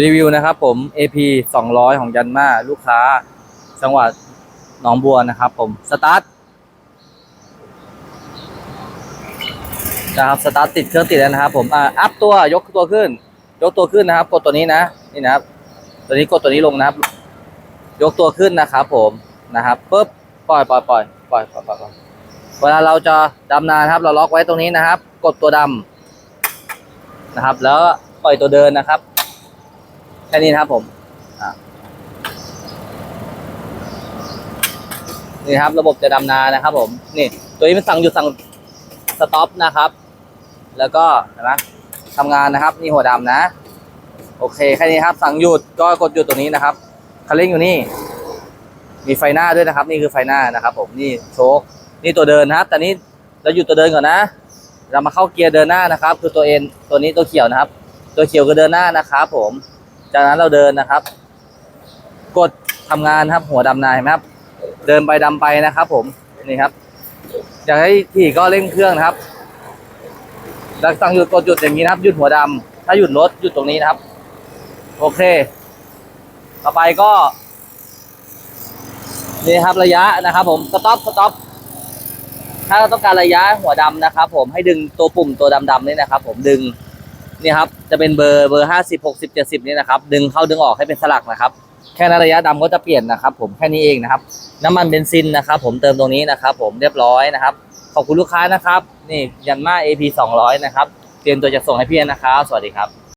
รีวิวนะครับผม AP 200 ของยันมาลูกค้า จังหวัดหนองบัวนะครับผม สตาร์ทนะครับสตาร์ทติดเครื่องติดแล้วนะครับผมอ่าอัพตัวยกตัวขึ้น ยกตัวขึ้นนะครับ กดตัวนี้นะนี่นะครับ ตัวนี้กดตัวนี้ลงนะครับ ยกตัวขึ้นนะครับผมนะครับปุ๊บปล่อยปล่อยปล่อยปล่อยปล่อยปล่อยเวลาเราจะดำนานครับ เราล็อกไว้ตรงนี้นะครับ กดตัวดำนะครับ แล้วปล่อยตัวเดินนะครับ แค่นี้นะครับผมอะนี่ครับ ระบบจะดำนานะครับ ผม นี่ ตัวนี้เป็นสั่งหยุดสั่งสต็อปนะครับ แล้วก็เห็นไหมทำงานนะครับนี่หัวดำนะ โอเคแค่นี้ครับ สั่งหยุดก็กดหยุดตัวนี้นะครับคันเร่งอยู่นี่ มีไฟหน้าด้วยนะครับ นี่คือไฟหน้านะครับ ผมนี่โชคนี่ตัวเดินนะครับ แต่นี้เราหยุดตัวเดินก่อนนะ เรามาเข้าเกียร์เดินหน้านะครับ คือตัวเอ็นตัวนี้ตัวเขียวนะครับ ตัวเขียวคือเดินหน้านะครับ ผม จากนั้นเราเดินนะครับ กดทำงานครับ หัวดำนาเห็นไหมครับ เดินไปดำไปนะครับ ผมนี่ครับอยากให้ขี่ก็เร่งเครื่องนะครับแล้วสั่งหยุดกดหยุดอย่างนี้นะครับหยุดหัวดำถ้าหยุดรถหยุดตรงนี้นะครับ โอเค ต่อไปก็นี่ครับระยะนะครับ ผมสต็อปสต็อปถ้าเราต้องการระยะหัวดำนะครับ ผมให้ดึงตัวปุ่มตัวดำๆนี่นะครับ ผมดึง นี่ครับจะเป็นเบอร์เบอร์ห้าสิบหกสิบเจ็ดสิบนี่นะครับดึงเข้าดึงออกให้เป็นสลักนะครับ แค่นั้นระยะดำก็จะเปลี่ยนนะครับ ผมแค่นี้เองนะครับ น้ำมันเบนซินนะครับ ผมเติมตรงนี้นะครับ ผมเรียบร้อยนะครับ ขอบคุณลูกค้านะครับ นี่ยันมา AP 200 นะครับ เตรียมตัวจะส่งให้พี่นะครับ สวัสดีครับ